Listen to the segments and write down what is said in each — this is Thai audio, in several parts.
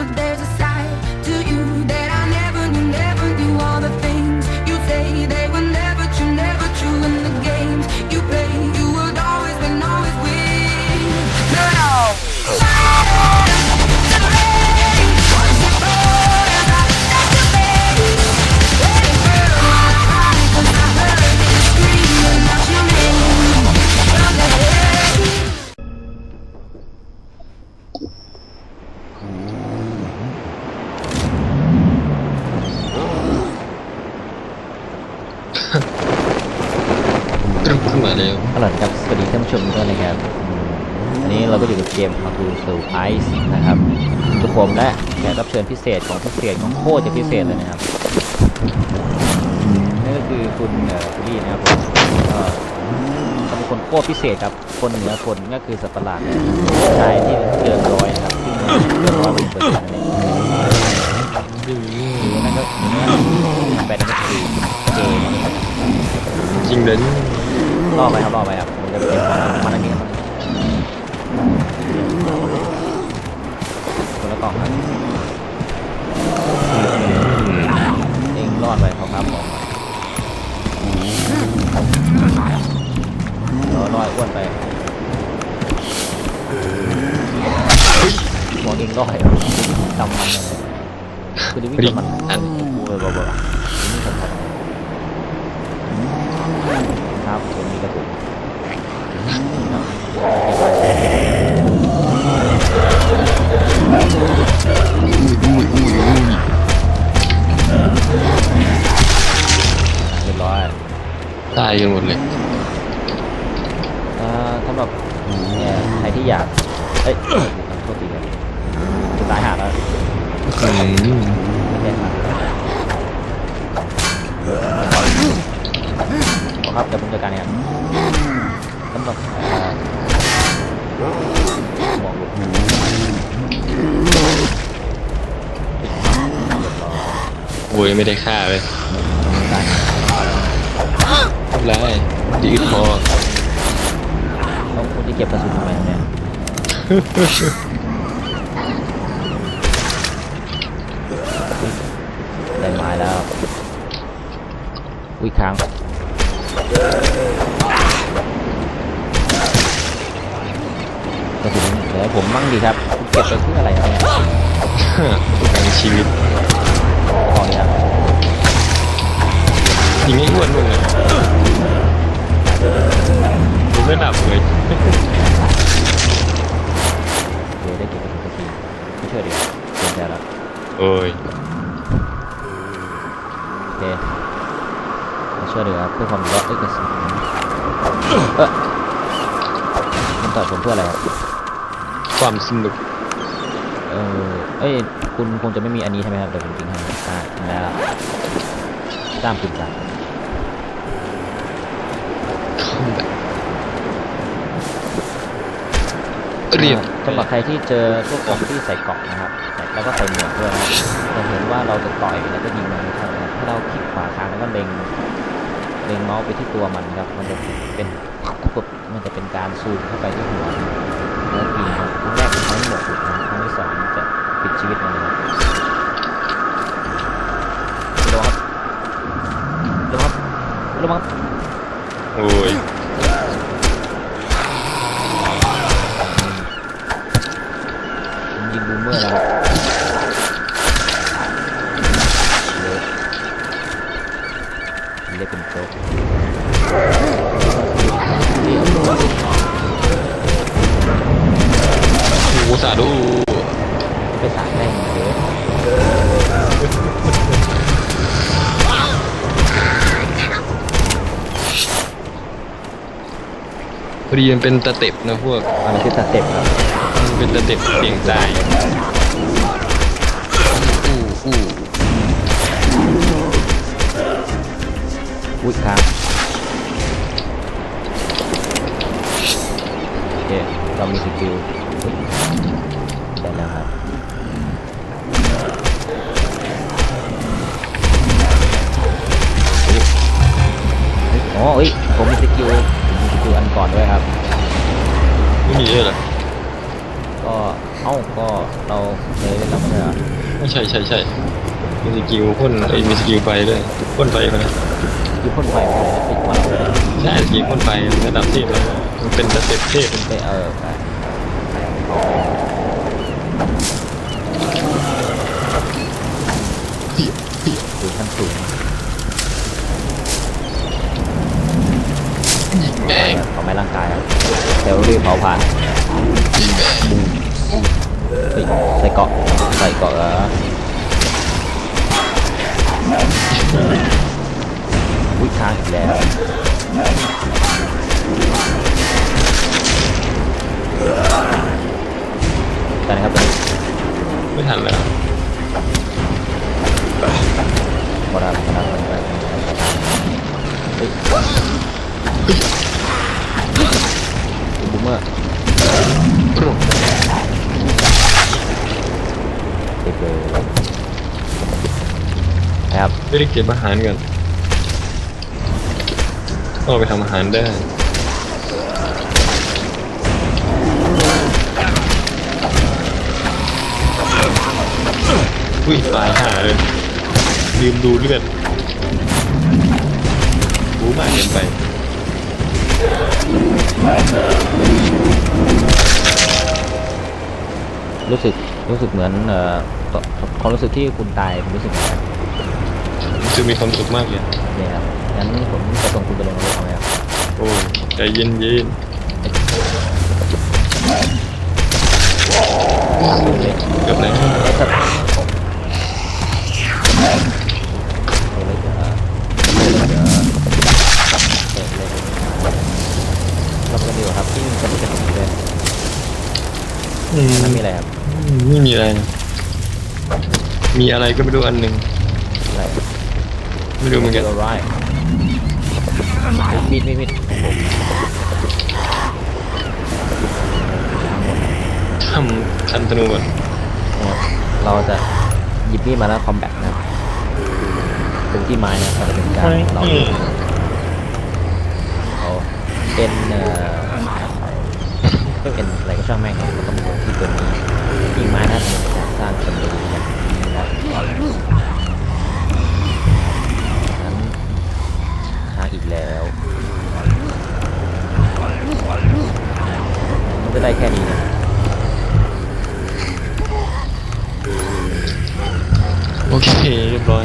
but they เชิญพิเศษของพิเศษของโคตรจะพิเศษเลยนะครับนั่นก็คือคุณเอ่อคุณลี่นะครับผมก็เป็นคนโคตรพิเศษครับ คนเหนือคนก็คือสัตว์ประหลาดชายที่เกินร้อยนะครับที่เกินร้อยเป็นเปอร์เซ็นต์นั่นเองหรือนั่นก็อย่างเงี้แบนก็คือเกย์นะครับจริงเลยล่อไปครับล่อไปครับผมจะเก็บของมันอันนี้ครับคนละกล่องครับ รอดไปเขาครับผมรอรอดอ้วนไปบอกเองรอดจำมันเลยคือดิวิ่งกับมันอันกูเลยบอกว่าวิ่งกับมันครับผมมีกระสุนเายกันหมดเลยเอ่อสำหรับเนี่ยใครที่อยากเอ้ยโทษทีครับจะตายหาแล้วอืมไม่ใช่ครับขอครับเดี๋ยวผมจัดการเนี่ยสำหรับเอ่อหมอกหลุดเรียบร้อยโวยไม่ได้ฆ่าเลยตายทำ ไรดีดคอต้องคุณที่เก็บกระสุนทำไมครับเนี่ยได้ไม้แล้วอุ้ยค้างกระสุนเดี๋ยวให้ผมมั่งดีครับ เก็บไปเพื่ออะไรครับเนี่ยประกันชีวิตขอเลยครับยิงให้อ้วนด้วยเลยดู ไม่หลับเลยเดี๋ยวได้เก็บกระสุนสักทีไม่เชื่อดีกว่าเสียใจแล้วโอ้ยโอเคไม่เชื่อดีกว่าเพื่อความรอดเอ้ยกระสุนเออมันต่อยผมเพื่ออะไรครับความสนุกเออเอ้ยคุณคงจะไม่มีอันนี้ใช่ไหมครับเดี๋ยวผมทิ้งให้อ่าทิ้งแล้วจ้ามปืนจักร คอมแบท เรียบสำหรับใครที่เจอพวกกล่องที่ใส่เกราะนะครับใส่แล้วก็ใส่หมวกด้วยนะครับจะเห็นว่าเราจะต่อยแล้วก็ยิงมันนะครับถ้าเราคลิกขวาค้างแล้วก็เล็งเล็งเมาส์ไปที่ตัวมันครับ มันจะเป็นปุ๊บมันจะเป็นการซูมเข้าไปที่หัวแล้วยิงครับครั้งแรกเป็นครั้งหมวกหลุดนะครับครั้งที่สองจะปิดชีวิตมันนะครับระวังครับระวังครับระวังครับโอ้ย ยิงบูมเมอร์แล้วครับเรียกเป็นโจ๊กนี่โอ้สาธุไปสายได้ไงเยอะพอดีมันเป็นตะเต็บนะพวกอันนี้คือสเต็ปครับ มันเป็นตะเต็บเสี่ยงตายอู้อู้อุ้ยครับโอเคเรามีสกิลอุ๊ยได้แล้วครับเฮ้ยอ๋อเอ้ยผมมีสกิลผมมีสกิลอันก่อนด้วยครับไม่มีเลยเหรอก็ เอ้าก็เราเคยเล่นแล้วไม่ใช่เหรอไม่ใช่ใช่ใช่มีสกิลพ่นไอ้ยมีสกิลไฟด้วยพ่นไฟไปนะยุพ่นไฟไปเลยปิดควันเลยใช่สกิลพ่นไฟระดับเทพเลยมันเป็นสเต็ปเทพไปเออไปดูขั้นสูงแม่งของแม่ร่างกายครับเซลล์รีบเผาผลาญ เฮ้ยใส่เกาะใส่เกาะเหรออุ้ยค้างอีกแล้วแต่นะครับตอนนี้ไม่ทันแล้วบอลบอลบอลบอลเฮ้ยบูมเมอร์ เด็กเลยนะครับไม่ได้เก็บอาหารกันต้องเอาไปทำอาหารได้อุ้ยตายห่าเลยลืมดูเลือดบูมากเกินไปรู้สึกรู้สึกเหมือนเอ่อ ตความรู้สึกที่คุณตายคุณรู้สึกยังไงรู้สึกมีความสุขมากเลย เนี่ยครับงั้นผมจะส่งคุณไปลงนรกเอาไหมครับโอ้ยใจเย็นเย็นเล็กๆเกือบแล้วเล็กครับเล็กเอ่อเล็กเอ่อเล็กเล็กเราไปกันดีกว่าครับที่จะมีกระสุนเลยอืมนั่นมีอะไรครับ ไม่มีอะไรนะ มีอะไรก็ไม่รู้อันหนึ่งอะไรไม่รู้เหมือนกันร้ายมีดมีดมีดทำคันธนูก่อนนะครับเราจะหยิบมีดมาแล้วคอมแบทนะครับตรงที่ไม้นะครับจะเป็นการเราเขาเป็นเอ่อเป็นอะไรก็ช่างแม่งครับเราต้องมาดูที่ตัวนี้ที่ไม้นะครับเป็นการสร้างสมดุลอย่างนี้นะ ครับนั้นค้างอีกแล้วมันจะได้แค่นี้นะโอเคเรียบร้อย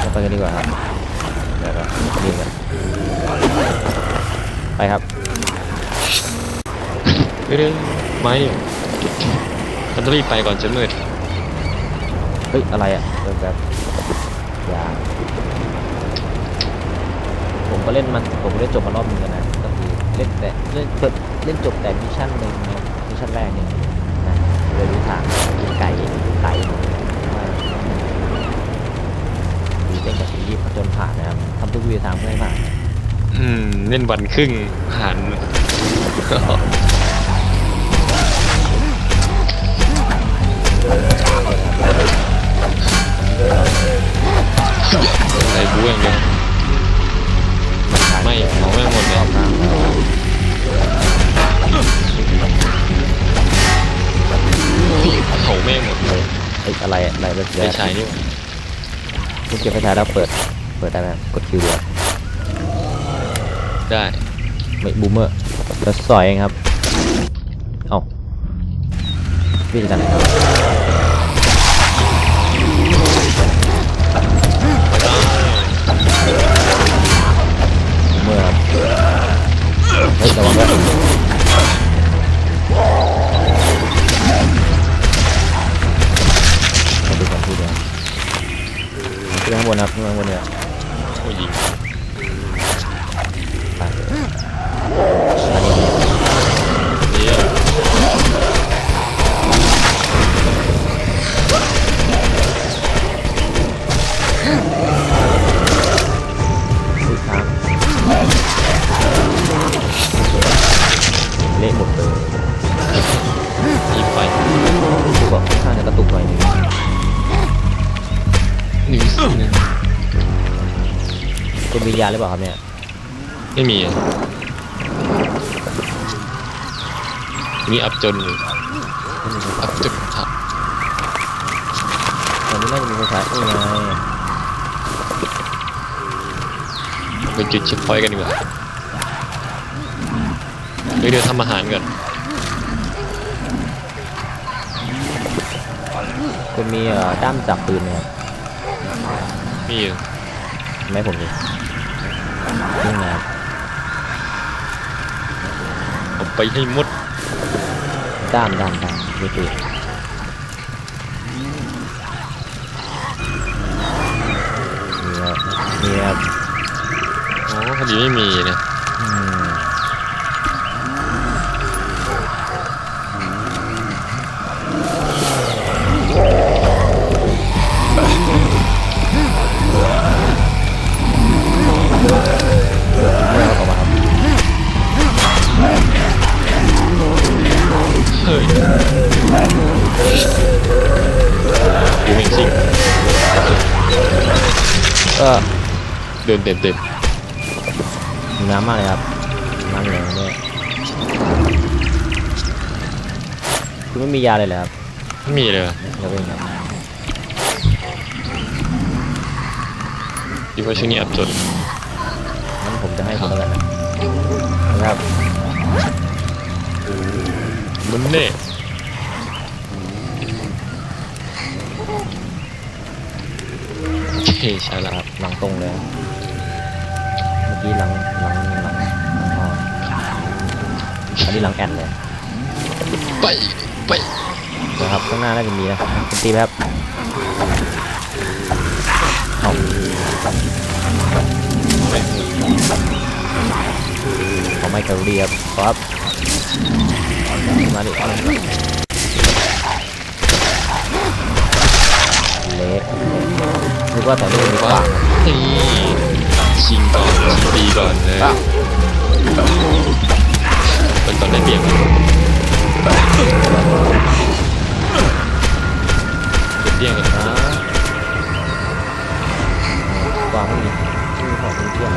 เราไปกันดีกว่าครับเดี๋ยวเราดีกันไปครับไม่ได้ไม้มันต้องรีบไปก่อนจะมืดเฮ้ย อะไรอะเริ่มแบบยาผมก็เล่นมันผมเล่นจบมารอบนึงแล้วนะก็คือเล่นแต่เล่นเปิดเล่นจบแต่มิชชั่นหนึ่งนะมิชชั่นแรกเนี่ยนะเลยรู้ทางกินไก่ไก่ว่าดีเป็นกับสีรีบจนผ่านนะครับทำทุกวิธีทางเพื่อให้ผ่านอืมเล่นวันครึ่งผ่าน ใส่บูอย่างเดียวไม่ของแม่หมดเลยรอบทางแล้วของแม่หมดเลยเอ้อะไรอะไรแบบไฟฉายนี่หว่าคุณเก็บไฟฉายแล้วเปิด เปิดได้ไหมกดคิวเดียวได้ไม่บูมเมอร์แล้วสอยเองครับ เอ้าพี่งจะทำไหนครับ เฮ้ยระวังด้วยมาดูกันทีเเละหมดเลยยิงไปดูบอกค่อนข้างจะกระตุกหน่อยหนึงหนึ่งสี่นะคุณวิญญาณหรือเปล่าครับเนี่ย ไม่มีอะมีอับจนอยู่อับจนค่ะอนนี้น่าจะมีไฟฉายนี่ไง ไปจุดเช็คพอยต์กันดีกว่า เดี๋ยวเดี๋ยวทำอาหารก่อนคุณมีเอ่อด้ามจับปืนไหมครับมีอยู่ไหมผมดินี่ไงครับเอาไปให้หมดด้ามด้ามด้ามมีปืนนี่ครับนี่ครับ อ๋อพอดีไม่มีนะ เดินเต็มเต็มมีน้ำมากเลยครับน้ำเหลืองด้วยคุณไม่มียาเลยเหรอครับไม่มีเลยว่ะเดี๋ยวเป็นครับดีว่าช่วงนี้อับจนงั้นผมจะให้คุณแล้วกันนะนะครับมันเน่โอเคใช่แล้วครับหลังตรงเลยเมื่อ กี้หลังหลังหลังหลังอ๋ออันนี้หลังแอนเลยไปไปนะครับข้างหน้าน่าจะมีนะคุณตีไหมครับเอาขอไม่แคลอรี่ครับครับมาดิเอาเละนึกว่าแต่นี่มันมีขวางนี่ ชิงก่อนชิงตีก่อนเลยเป็นตอนได้เปรียบเป็นเดี่ยงกันนะวางไม่มีไม่มีของเที่ยง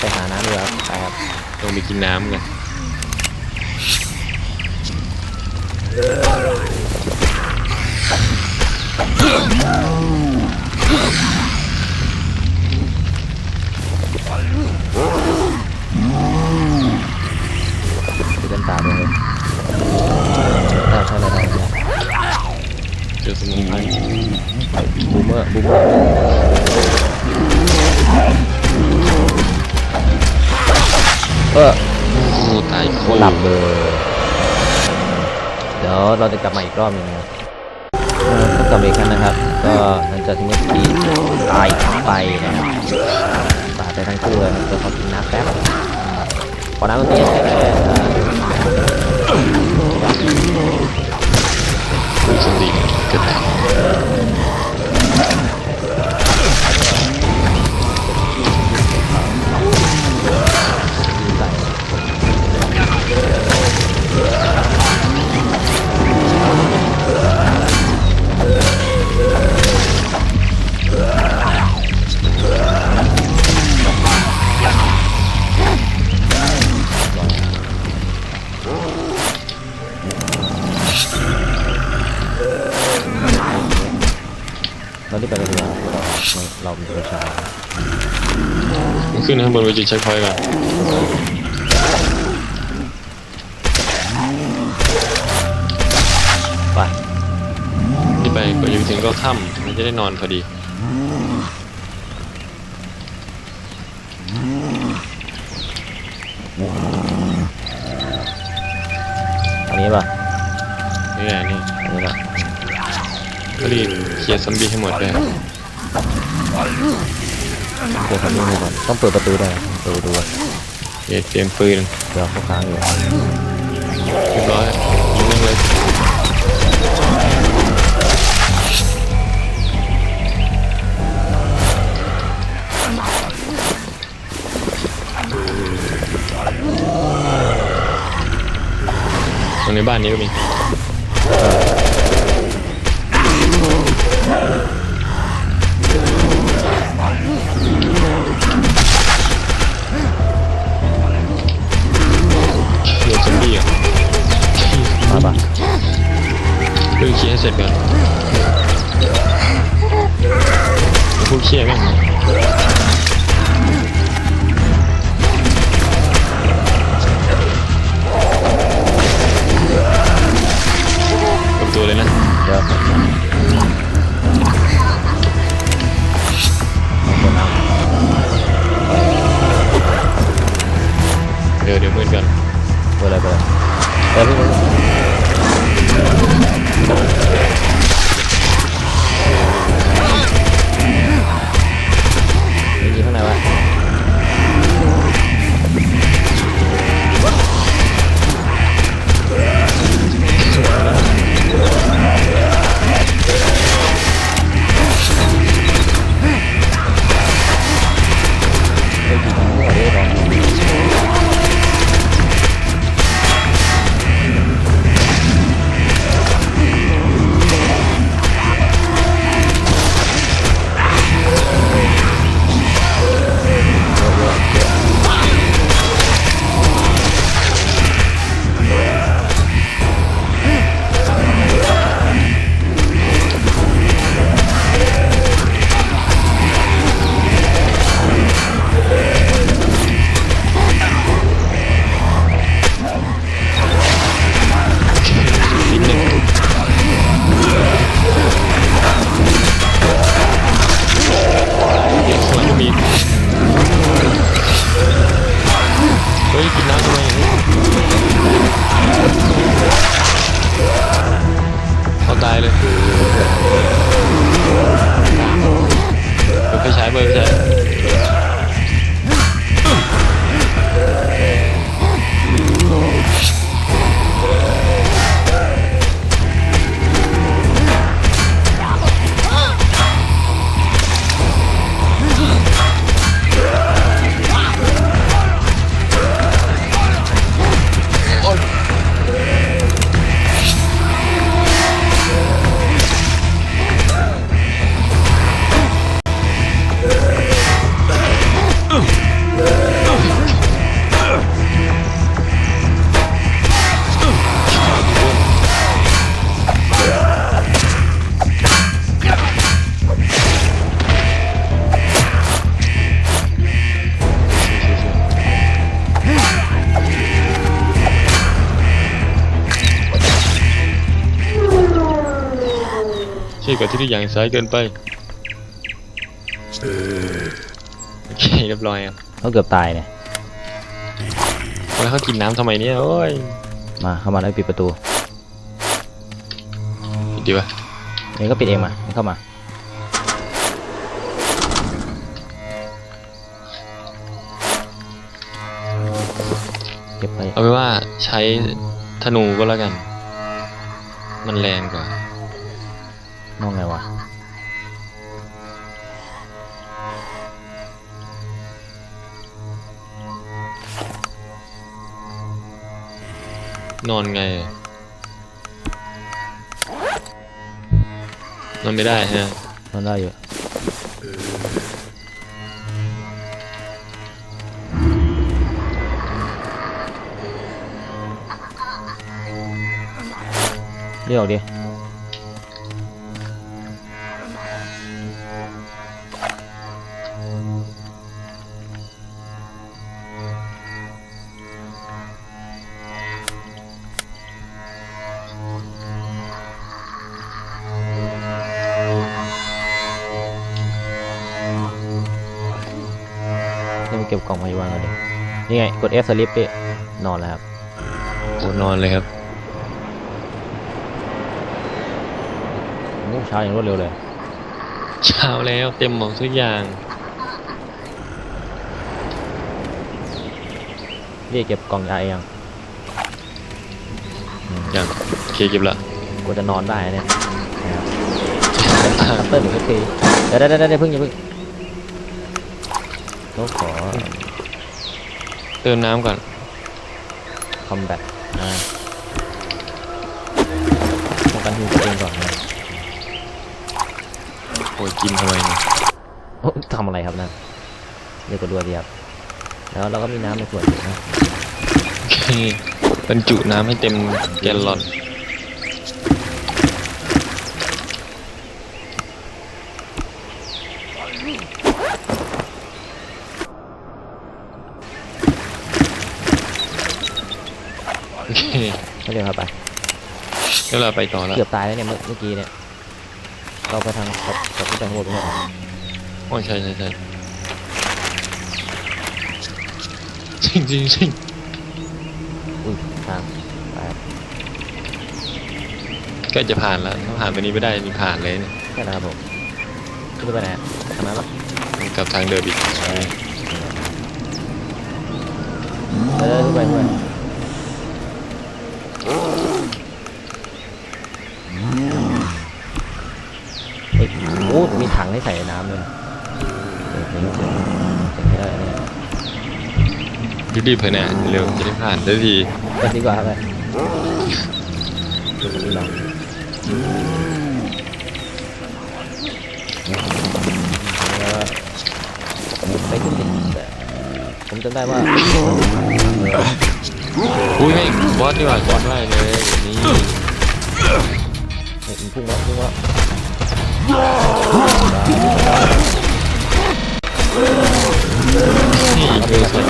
ไปหาน้ำดีกว่าครับไปครับลงไปกินน้ำกัน เราจะกลับมาอีกรอบหนึงนะก็กลับมาอีกครั้งนะครับ ก็หลังจากที่เมื่อกี้ตายไปนะครับตายไปทั้งคู่เลยเดี๋ยวขอกินน้ำแป๊บขอน้ำตรงนี้ใช่ไหมสติกิด ไปจุดเช็คพอยต์ก่อนไปนี่ไปกว่าจะไปถึงก็ค่ำมันจะได้นอนพอดีอันนี้ป่ะนี่ไงนี่อันนี้ละก็รีบเคลียร์ซอมบี้ให้หมดเลย เปิดประตูก่อนต้องเปิดประตูได้วยเปิดประตูก่อนโอเคเตรียมปืนเดี๋ยวเขาค้างอยู่เรียบร้อยยิงแม่งเลยตรงในบ้านนี้ก็มี เคลียร์ซอมบี้อะมาป่ะเพิ่งเคลียร์ให้เสร็จก่อนผู้เชี่ยแม่ง อย่างสายเกินไปโอเคเรียบร้อยครับเขาเกือบตายเนี่ยแล้วเขากินน้ำทำไมเนี่ยโอ้ยมาเข้ามาแล้วปิดประตูปิดดีวะนี่ก็ปิดเองมาให้เข้ามาเก็บไปเอาไปนว่าใช้ธนูก็แล้วกัน มันแรงกว่า นอนไง นอนไม่ได้ฮะ นอนได้อยู่เรียกดิ นี่ไง กด F สลิปดินอนแล้วครับโอ้นอนเลยครับโอ้เช้าอย่างรวดเร็วเลย เช้าแล้วเต็มหมดทุกอย่างเรียกเก็บกล่องยาเองอืมอย่างโอเคเก็บละกว่าจะนอนได้เนี่ยนะครับคัตเตอร์หนึ่งสักทีเดี๋ยวเดี๋ยวเดี๋ยวเดี๋ยวเพิ่งอย่าเพิ่งต้องขอ เติมน้ำก่อน คอมแบทอ่าป้องกันทีมตัวเองก่อนนะโอ้ยกินทำไมเนี่ยโอ้ทำอะไรครับนั่นเรียกกดดัวดีครับแล้วเราก็มีน้ำในขวดอยู่นะโอเคบรรจุน้ำให้เต็มแกลลอน ไม่เร็วครับไป แล้วเราไปต่อแล้วเกือบตายแล้วเนี่ยเมื่อเมื่อกี้เนี่ย เราไปทางกับกับที่แตงโมไปเนี่ยโอ้ยใช่ใช่ใช่จริงจริงจริงอุ้ยทางไปครับใกล้จะผ่านแล้วถ้าผ่านไปนี้ไม่ได้มีผ่านเลยเนี่ยแค่นั้นครับผมขึ้นไปไหนอะทางนั้นปะกลับทางเดิมอีกเออขึ้นไปขึ้นไป เฮ้ยโอ้มีถังให้ใส่น้ำด้วยนะเออเจ๋งเจ๋งเจ๋งไม่ได้เนี่ยรีบๆเถอนะเร็วจะได้ผ่านได้ทีไปดีกว่าไปดูตรงนี้เราไปขึ้นดิผมจำได้ว่าอุ้ยไม่บอสดีกว่าบอสได้เลยนี่ พุ่งแล้วพุ่งแล้วนี่คือสุ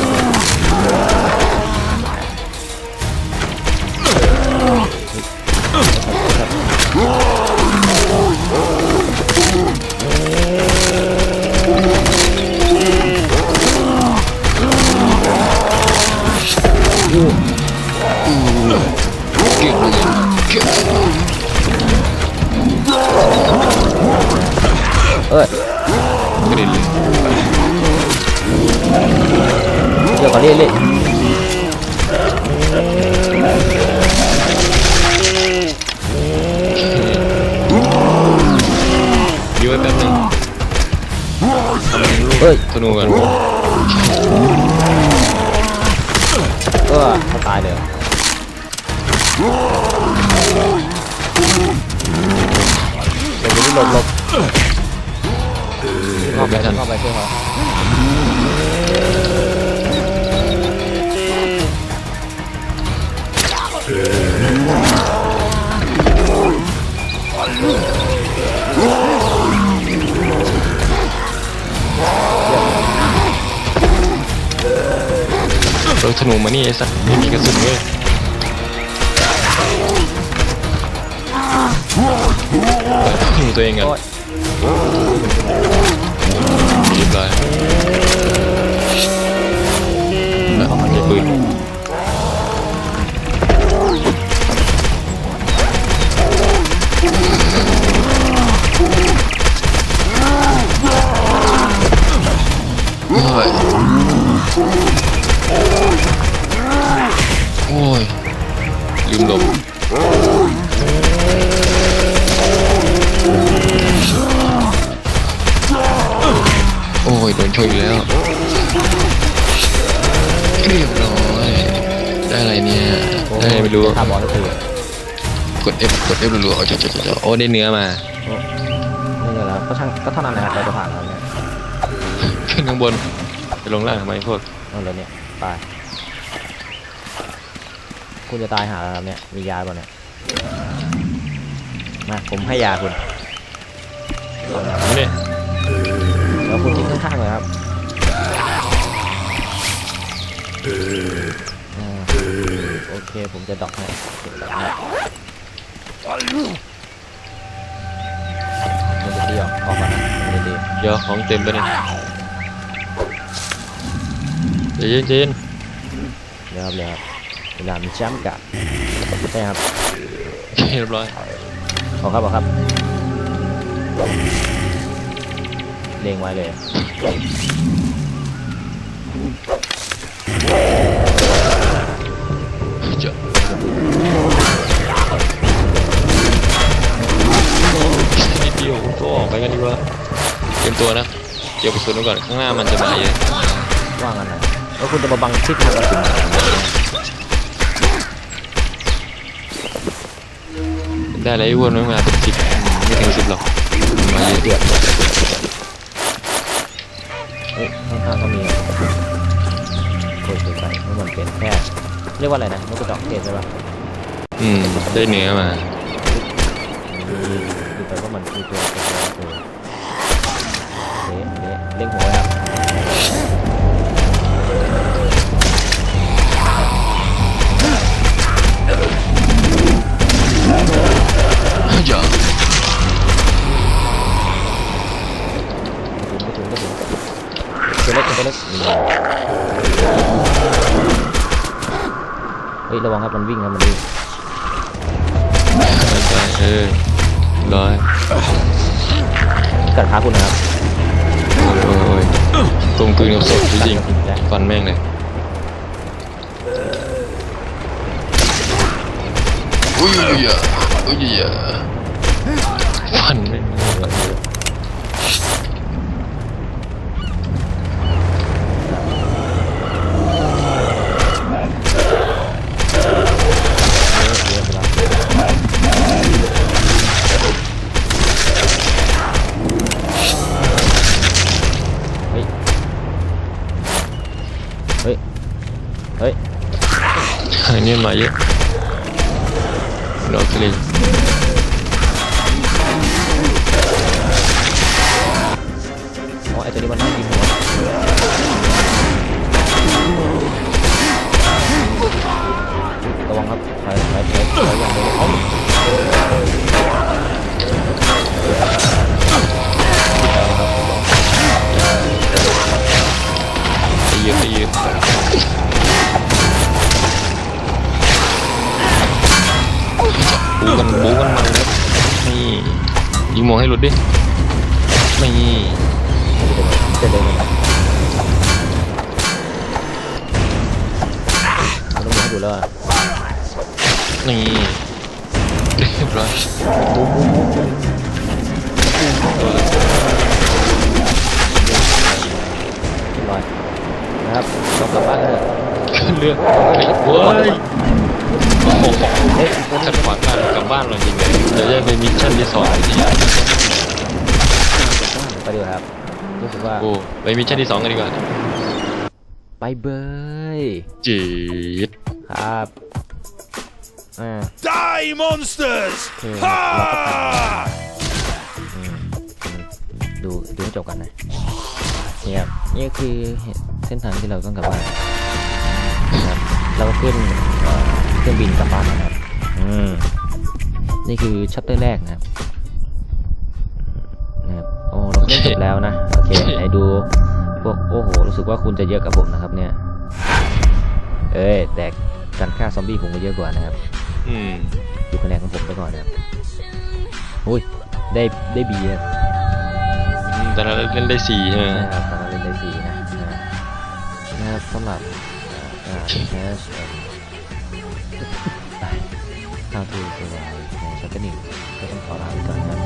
เข้าไปเข้าไปช่วยเขาเราธนูมานี่ไอ้สัสไม่มีกระสุนเว้ยธนูตัวเองกันโอ้ยเรี ยบร้อยแบบมันจะปืนโอ้ยโอ้ยลืมหลบโอ้ยโดนช่วยอีกแล้วเรียบร้อยได้อะไรเนี่ยได้อะไรไม่รู้คาร์บอนก็คือกด F กด F รัวๆโอ้เจ้าเจ้าเจ้าโอ้ได้เนื้อมานี่ไงแล้วก็ช่างก็เท่านั้นนะครับเราจะผ่านแล้วเนี่ยขึ้นข้างบนไปลงล่างทำไมพวกเอาเลยเนี่ยไปคุณจะตายหาแล้วครับเนี่ยมียาป่ะเนี่ยมาผมให้ยาคุณเอาเนี่ยนี่แล้ว คุณทิ้งข้างๆเลยครับโอเคผมจะดอกให้เก็บแบบนี้มันจะดีออกออกมานะมันจะดีเดี๋ยวของเต็มไปเนี่ยจเย็นเย็นเดี๋ยวครับเดี๋ยวครับเวลามีจำกัดใช่ครับเรียบร้อยออครับออครับ เล็งไว้เลยเจ้านิดเดียวตัวออกไปกันดีกว่าเตรียมตัวนะเกี่ยวกับสุนไว้ก่อนข้างหน้ามันจะมาเยอะว่างันนะแล้วคุณจะมาบังทิศทางกระสุนได้อะไรอ้วนไม่มาเป็นสิบไม่ถึงสิบหรอกมาเยอะเดือดเฮ้ย ข้างๆก็มีโคตรสวยๆมันเป็นแค่เรียกว่าอะไรนะนกกระจอกเทศใช่ปะอืม ได้เนื้อมาดูดูไปว่ามันมีตัวเป็นตัวตัวเละเละเล่งหัวไว้ ระวังครับมันวิ่งครับมันวิ่งไปเออร้อยกัดขาคุณนะครับโอ้ยโอ้ยตรงกลืนกับศพจริงฟันแม่งเลยอุ้ยอุ้ยอะอุ้ยอะฟันแม่ง ดดิ ไม่จะเดินครับมันต้องให้ดูแล้วอะนี่เรียบร้อยเรียบร้อยนะครับต้องกลับบ้านกันเถอะขึ้นเรือเฮ้ย เว้ยโอ้โหเอ๊ะขัดขวางการกลับบ้านเราจริงเลยเดี๋ยวจะไปมิชชั่นที่สองที่ไปดีกว่าครับรู้สึกว่าโอ้ไปมิชชั่นที่สองกันดีกว่าไปเบยจีดครับอ่า Die, monsters! Okay, Ha! อืมอืมดูดูให้จบกันนะนี่ครับนี่ก็คือเส้นทางที่เราต้องกลับบ้านนะครับเราก็ขึ้น เอ่อเครื่องบินกลับบ้านนะครับอืมนี่คือชัปเตอร์แรกนะครับนะครับโอ้เราเล่นจบแล้วนะโอเคไหนดูพวกโอ้โหรู้สึกว่าคุณจะเยอะกับผมนะครับเนี่ย เอ้ยแต่การฆ่าซอมบี้ผมก็เยอะกว่านะครับอืมดูคะแนนของผมไปก่อนนะครับอุ้ยได้ได้บีครับอืมตอนนั้นเล่นได้สี่ใช่ไหมนะครับตอนนั้นเล่นได้สี่นะนะนะครับสำหรับอ่าแคช How to survive ในชัปเตอร์หนึ่ง